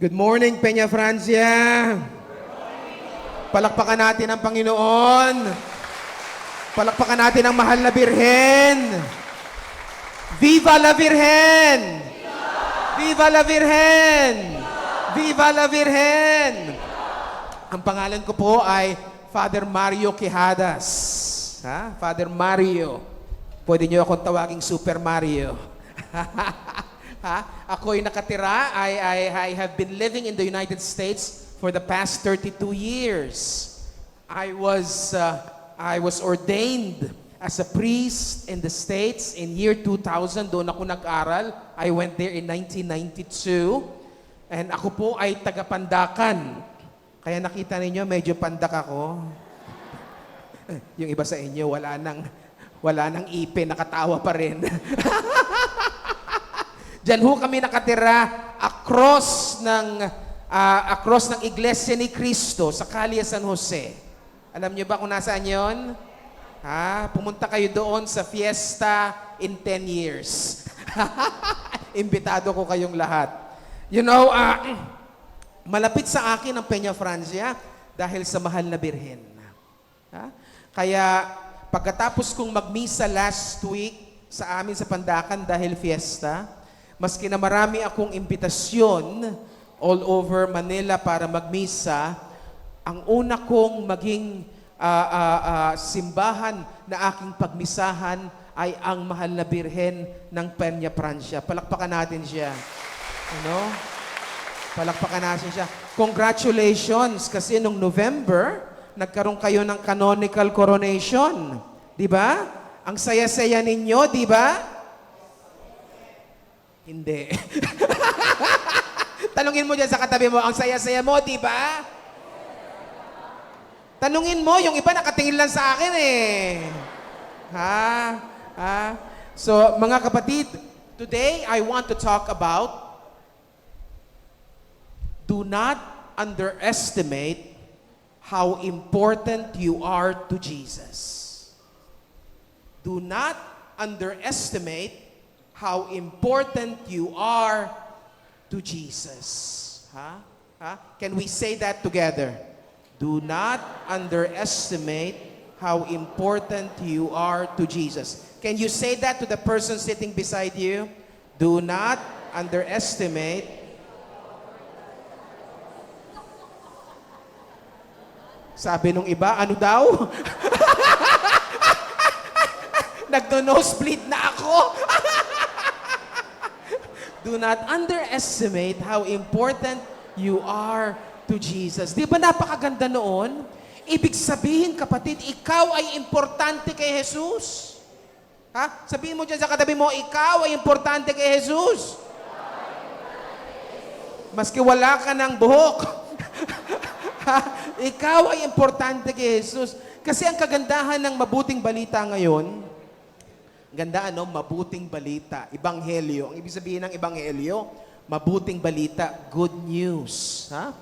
Good morning, Peña Francia. Palakpakan natin ang Panginoon. Palakpakan natin ang mahal na Birhen. Viva la Virgen! Viva la Virgen! Viva la Virgen! Ang pangalan ko po ay Father Mario Quejadas. Ha? Father Mario. Pwede niyo akong tawaging Super Mario. ha? Ako'y nakatira. I, I, I have been living in the United States for the past 32 years. I was, uh, I was ordained as a priest in the States in year 2000. Doon ako nag-aral. I went there in 1992. And ako po ay taga-Pandakan. Kaya nakita ninyo, medyo pandak ako. Yung iba sa inyo, wala nang, wala nang ipin, nakatawa pa rin. Diyan ho kami nakatira across ng ah, across ng Iglesia ni Cristo sa Calle San Jose. Alam niyo ba kung nasaan 'yon? Ha? Pumunta kayo doon sa fiesta in 10 years. Imbitado ko kayong lahat. You know, ah, malapit sa akin ang Peña Francia dahil sa mahal na birhen. Ha? Kaya pagkatapos kong magmisa last week sa amin sa Pandakan dahil fiesta, maski na marami akong imbitasyon all over Manila para magmisa, ang una kong maging ah, ah, ah, simbahan na aking pagmisahan ay ang mahal na birhen ng Peña Francia. Palakpakan natin siya. Ano? Palakpakan natin siya. Congratulations kasi nung November, nagkaroon kayo ng canonical coronation. Di ba? Ang saya-saya ninyo, di ba? Hindi. Tanungin mo dyan sa katabi mo, ang saya-saya mo, di ba? Tanungin mo, yung iba nakatingin lang sa akin eh. Ha? Ha? So, mga kapatid, today I want to talk about do not underestimate how important you are to Jesus. Do not underestimate how important you are to Jesus. Ha? Ha? Can we say that together? Do not underestimate how important you are to Jesus. Can you say that to the person sitting beside you? Do not underestimate Sabi nung iba, ano daw? Nagno-nosebleed na ako. Do not underestimate how important you are to Jesus. Di ba napakaganda noon? Ibig sabihin, kapatid, ikaw ay importante kay Jesus. Ha? Sabihin mo dyan sa katabi mo, ikaw ay importante kay Jesus. Maski wala ka ng buhok. Ikaw ay importante kay Jesus. Kasi ang kagandahan ng mabuting balita ngayon, ganda ano, mabuting balita, ebanghelyo. Ang ibig sabihin ng ebanghelyo, mabuting balita, good news. Ha?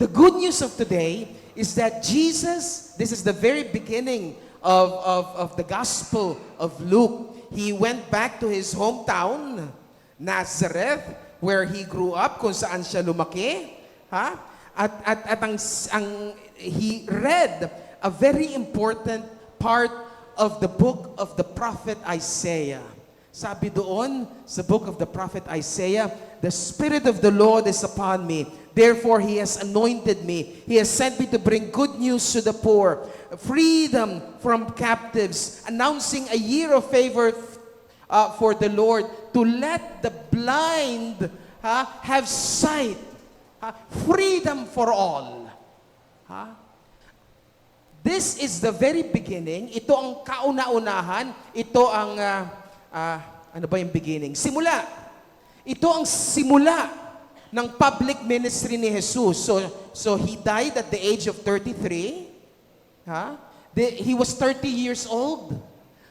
The good news of today is that Jesus, this is the very beginning of, of, of the gospel of Luke. He went back to his hometown, Nazareth, where he grew up, kung saan siya lumaki. Ha? At, at, at ang, ang, he read a very important part of the book of the prophet Isaiah. Sabi doon sa book of the prophet Isaiah, The Spirit of the Lord is upon me. Therefore, He has anointed me. He has sent me to bring good news to the poor, freedom from captives, announcing a year of favor uh, for the Lord, to let the blind ha, have sight, ha, freedom for all. Ha? This is the very beginning. Ito ang kauna-unahan. Ito ang, ah, ah, ano ba yung beginning? Simula. Ito ang simula ng public ministry ni Jesus. So, so he died at the age of 33. Ha? The- he was 30 years old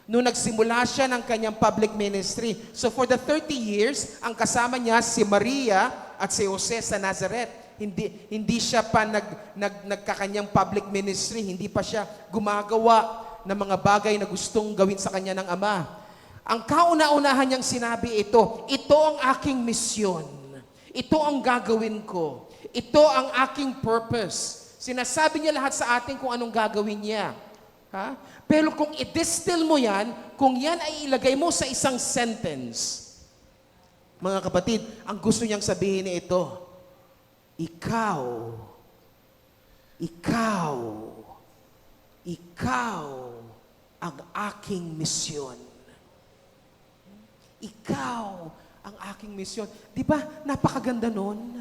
nung nagsimula siya ng kanyang public ministry. So for the 30 years, ang kasama niya si Maria at si Jose sa Nazareth. Hindi hindi siya pa nag, nag nagkakanyang public ministry, hindi pa siya gumagawa ng mga bagay na gustong gawin sa kanya ng Ama. Ang kauna-unahan niyang sinabi ito, ito ang aking misyon. Ito ang gagawin ko. Ito ang aking purpose. Sinasabi niya lahat sa atin kung anong gagawin niya. Ha? Pero kung i-distill mo yan, kung yan ay ilagay mo sa isang sentence, mga kapatid, ang gusto niyang sabihin ito, ikaw, ikaw, ikaw ang aking misyon. Ikaw ang aking misyon. Di ba? Napakaganda nun.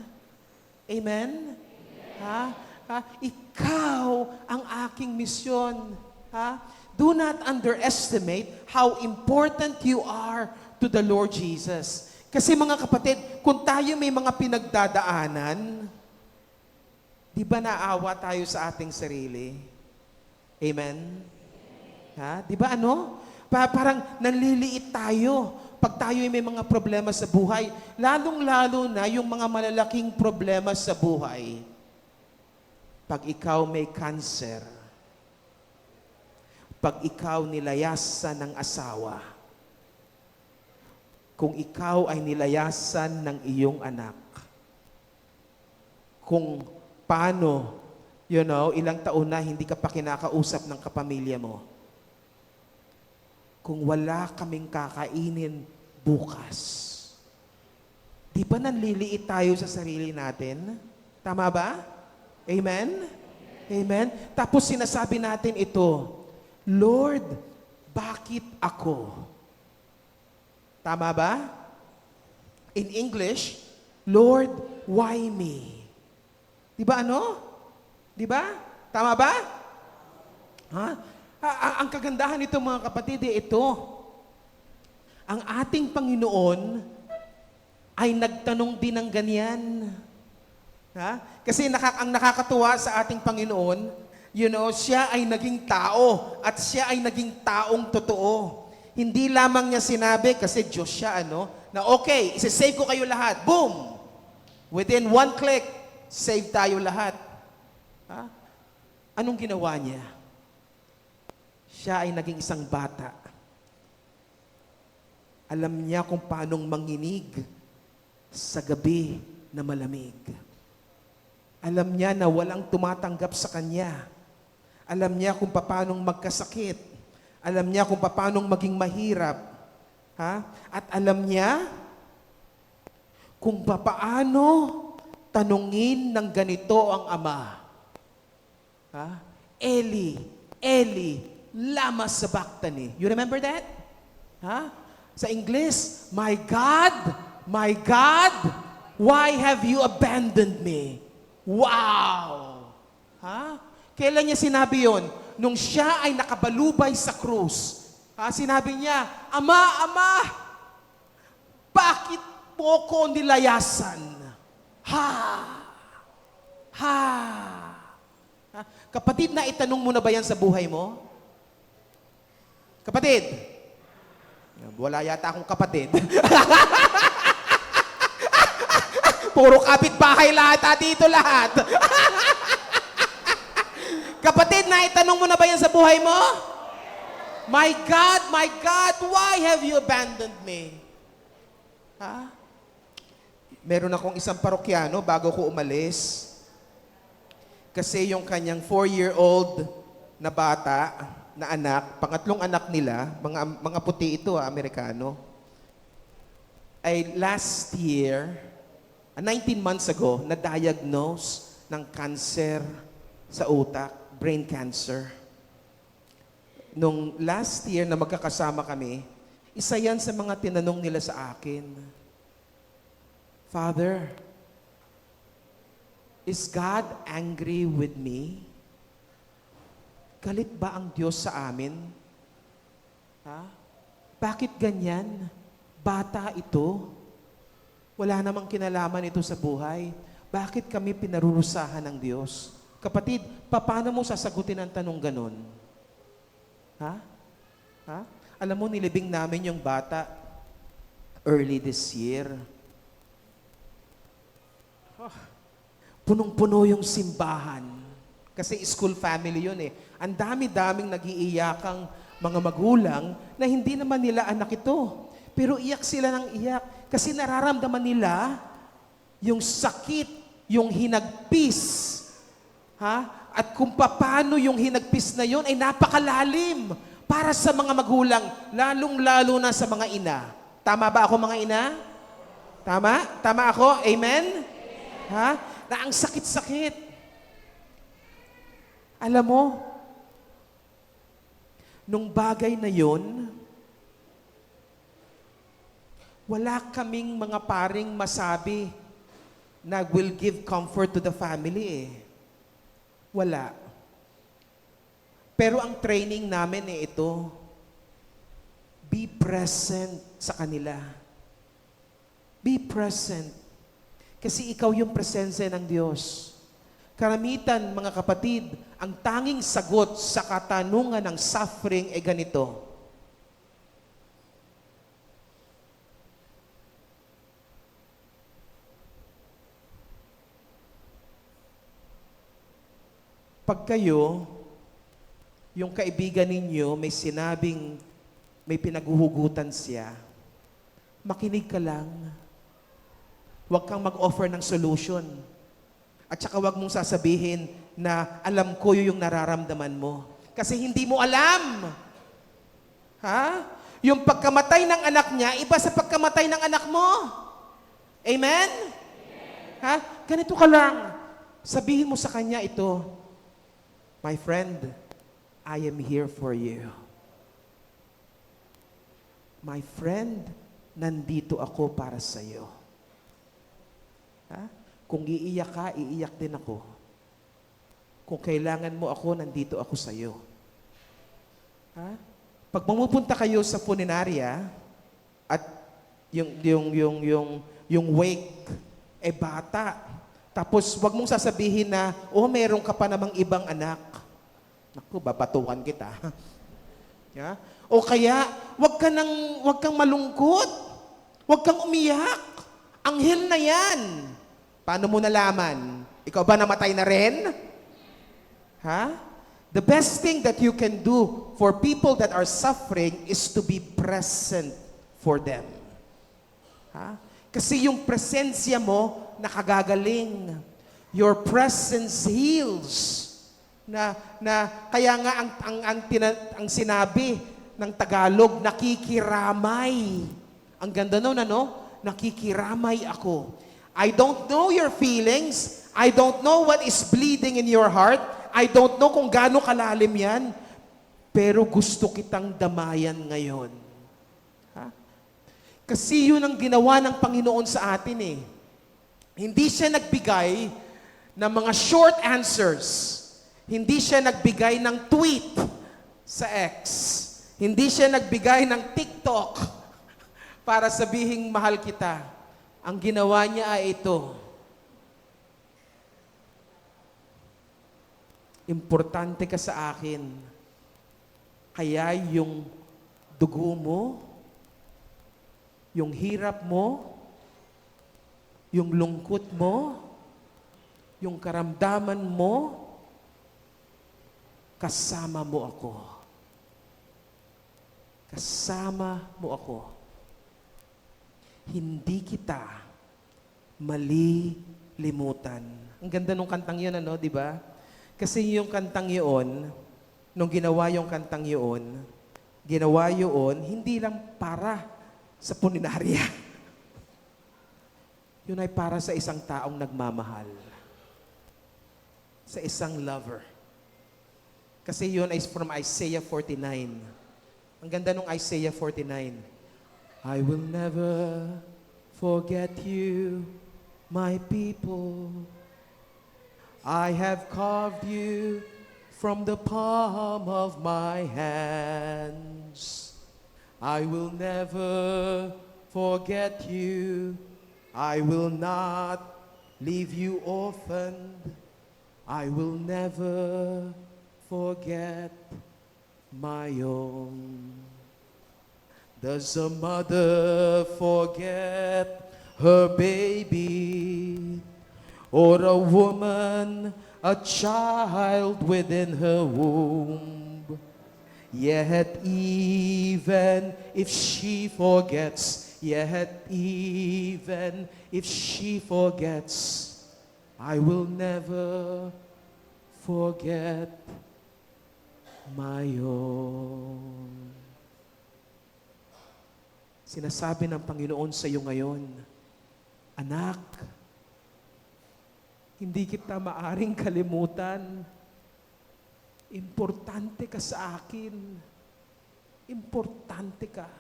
Amen? Ha? ha? Ikaw ang aking misyon. Ha? Do not underestimate how important you are to the Lord Jesus. Kasi mga kapatid, kung tayo may mga pinagdadaanan, di ba naawa tayo sa ating sarili? Amen? Ha? Di ba ano? Pa- parang nanliliit tayo pag tayo ay may mga problema sa buhay. Lalong-lalo na yung mga malalaking problema sa buhay. Pag ikaw may cancer, pag ikaw nilayasan ng asawa, kung ikaw ay nilayasan ng iyong anak, kung paano, you know, ilang taon na hindi ka pa kinakausap ng kapamilya mo, kung wala kaming kakainin bukas. Di ba nanliliit tayo sa sarili natin? Tama ba? Amen? Amen? Tapos sinasabi natin ito, Lord, bakit ako? Tama ba? In English, Lord, why me? Di ba ano? Di ba? Tama ba? Ha? A- a- ang kagandahan nito mga kapatid, eh, ito. Ang ating Panginoon ay nagtanong din ng ganyan. Ha? Kasi naka, ang nakakatuwa sa ating Panginoon, you know, siya ay naging tao at siya ay naging taong totoo. Hindi lamang niya sinabi, kasi Diyos siya, ano, na okay, isa-save ko kayo lahat. Boom! Within one click, save tayo lahat. Ha? Anong ginawa niya? Siya ay naging isang bata. Alam niya kung paanong manginig sa gabi na malamig. Alam niya na walang tumatanggap sa kanya. Alam niya kung paanong magkasakit. Alam niya kung paanong maging mahirap. Ha? At alam niya kung paano tanungin ng ganito ang ama. Ha? Eli, Eli, lama sabachthani. You remember that? Ha? Sa English, My God, my God, why have you abandoned me? Wow! Ha? Kailan niya sinabi yon? Nung siya ay nakabalubay sa krus. Ha? Sinabi niya, Ama, Ama, bakit mo ko nilayasan? Ha? Ha? Kapatid na itanong mo na ba yan sa buhay mo? Kapatid? Wala yata akong kapatid. Puro kapitbahay lahat, ah, dito lahat. Kapatid, na itanong mo na ba yan sa buhay mo? My God, my God, why have you abandoned me? Ha? Meron akong isang parokyano bago ko umalis. Kasi yung kanyang four-year-old na bata, na anak, pangatlong anak nila, mga, mga puti ito, ah, Amerikano, ay last year, ah, 19 months ago, na-diagnose ng cancer sa utak, brain cancer. Nung last year na magkakasama kami, isa yan sa mga tinanong nila sa akin. Father, is God angry with me? Galit ba ang Diyos sa amin? Ha? Bakit ganyan? Bata ito. Wala namang kinalaman ito sa buhay. Bakit kami pinarurusahan ng Diyos? Kapatid, paano mo sasagutin ang tanong ganon? Ha? Ha? Alam mo, nilibing namin yung bata early this year. Ah, Punong-puno yung simbahan. Kasi school family yun eh. Ang dami-daming nagiiyakang mga magulang na hindi naman nila anak ito. Pero iyak sila ng iyak kasi nararamdaman nila yung sakit yung hinagpis. Ha? At kung paano yung hinagpis na yon ay napakalalim para sa mga magulang, lalong-lalo na sa mga ina. Tama ba ako mga ina? Tama? Tama ako? Amen? Ha? Na ang sakit-sakit. Alam mo, nung bagay na yon, wala kaming mga paring masabi na will give comfort to the family eh. Wala. Pero ang training namin eh ito, be present sa kanila. Be present. Kasi ikaw yung presensya ng Diyos. Karamitan, mga kapatid, ang tanging sagot sa katanungan ng suffering ay ganito. Pag kayo, yung kaibigan ninyo may sinabing may pinaghuhugutan siya, makinig ka lang. Huwag kang mag-offer ng solution. At saka huwag mong sasabihin na alam ko yung nararamdaman mo. Kasi hindi mo alam. Ha? Yung pagkamatay ng anak niya, iba sa pagkamatay ng anak mo. Amen? Ha? Ganito ka lang. Sabihin mo sa kanya ito, My friend, I am here for you. My friend, nandito ako para sa iyo. Ha? Kung iiyak ka, iiyak din ako. Kung kailangan mo ako, nandito ako sa iyo. Ha? Pag pumupunta kayo sa funeraria at yung yung yung yung yung wake eh bata. Tapos wag mong sasabihin na, "Oh, meron ka pa namang ibang anak." Naku, babatukan kita. Ya? O kaya, wag ka nang wag kang malungkot. Wag kang umiyak. Anghel na 'yan. Paano mo nalaman? Ikaw ba namatay na rin? Ha? The best thing that you can do for people that are suffering is to be present for them. Ha? Kasi yung presensya mo nakagagaling. Your presence heals. Na na kaya nga ang ang ang, tina- ang sinabi ng Tagalog nakikiramay. Ang ganda noon ano? Nakikiramay ako. I don't know your feelings. I don't know what is bleeding in your heart. I don't know kung gaano kalalim yan. Pero gusto kitang damayan ngayon. Ha? Kasi yun ang ginawa ng Panginoon sa atin eh. Hindi siya nagbigay ng mga short answers. Hindi siya nagbigay ng tweet sa X. Hindi siya nagbigay ng TikTok para sabihing mahal kita. Ang ginawa niya ay ito. Importante ka sa akin. Kaya yung dugo mo, yung hirap mo, yung lungkot mo, yung karamdaman mo, kasama mo ako. Kasama mo ako. Hindi kita malilimutan. Ang ganda nung kantang yun, ano, di ba? Kasi yung kantang yun, nung ginawa yung kantang yun, ginawa yun, hindi lang para sa puninarya. Yun ay para sa isang taong nagmamahal. Sa isang lover. Kasi yun is from Isaiah 49. Ang ganda nung Isaiah 49. I will never forget you, my people. I have carved you from the palm of my hands. I will never forget you. I will not leave you orphaned. I will never forget my own. Does a mother forget her baby? Or a woman, a child within her womb? Yet even if she forgets, yet even if she forgets, I will never forget my own. Sinasabi ng Panginoon sa iyo ngayon, Anak, hindi kita maaring kalimutan. Importante ka sa akin. Importante ka.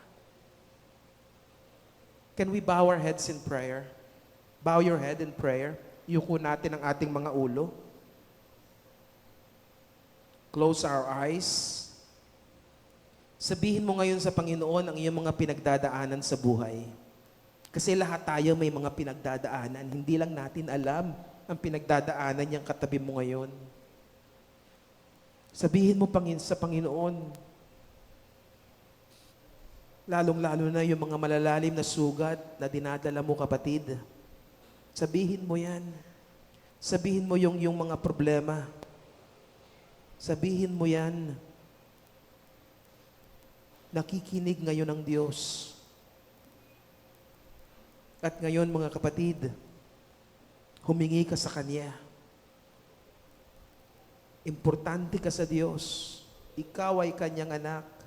Can we bow our heads in prayer? Bow your head in prayer. Yuko natin ang ating mga ulo. Close our eyes. Sabihin mo ngayon sa Panginoon ang iyong mga pinagdadaanan sa buhay. Kasi lahat tayo may mga pinagdadaanan. Hindi lang natin alam ang pinagdadaanan niyang katabi mo ngayon. Sabihin mo Pangin sa Panginoon, lalong-lalo na yung mga malalalim na sugat na dinadala mo kapatid. Sabihin mo yan. Sabihin mo yung, yung mga problema. Sabihin mo yan. Nakikinig ngayon ang Diyos. At ngayon mga kapatid, humingi ka sa Kanya. Importante ka sa Diyos. Ikaw ay Kanyang anak.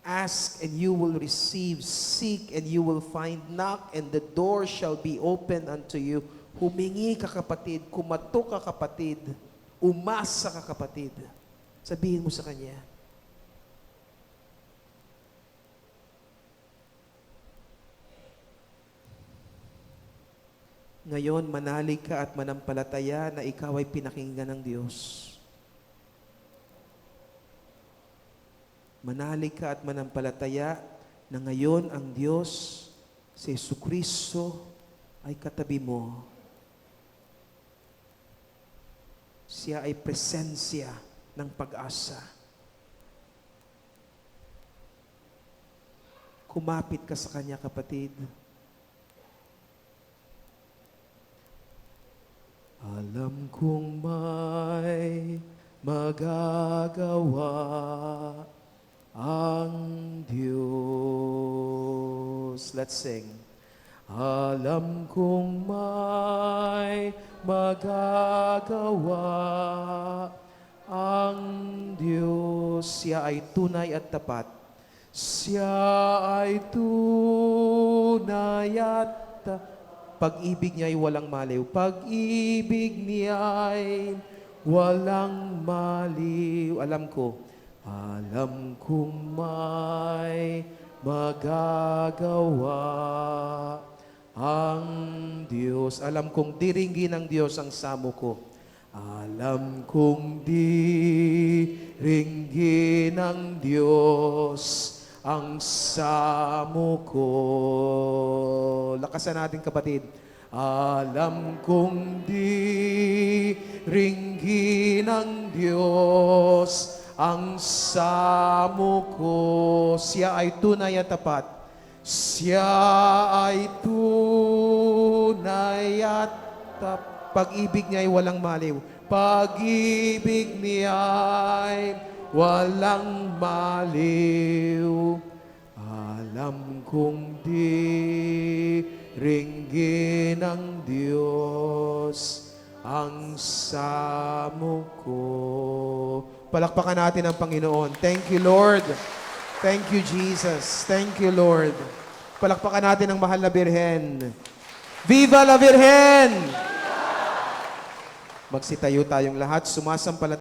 Ask and you will receive. Seek and you will find. Knock and the door shall be opened unto you. Humingi ka kapatid. Kumato ka kapatid. Umasa ka kapatid. Sabihin mo sa Kanya. Ngayon, manalig ka at manampalataya na ikaw ay pinakinggan ng Diyos. Manalig ka at manampalataya na ngayon ang Diyos si Yesu Kristo ay katabi mo. Siya ay presensya ng pag-asa. Kumapit ka sa Kanya, kapatid. Alam kong may magagawa ang Diyos. Let's sing. Alam kong may magagawa ang Diyos. Siya ay tunay at tapat. Siya ay tunay at tapat. Pag-ibig niya ay walang maliw. Pag-ibig niya ay walang maliw. Alam ko, alam kong may magagawa ang Diyos. Alam kong diringgin ng Diyos ang samo ko. Alam kong diringgin ng Diyos ang samo ko. Lakasan natin kapatid. Alam kong di ringgin ng Diyos ang samo ko. Siya ay tunay at tapat. Siya ay tunay at tapat. Pag-ibig niya ay walang maliw. Pag-ibig niya ay walang maliw. Alam kong di ringgin ng Diyos ang samo ko. Palakpakan natin ang Panginoon. Thank you, Lord. Thank you, Jesus. Thank you, Lord. Palakpakan natin ang mahal na Birhen. Viva la Virgen! Magsitayo tayong lahat, sumasampalat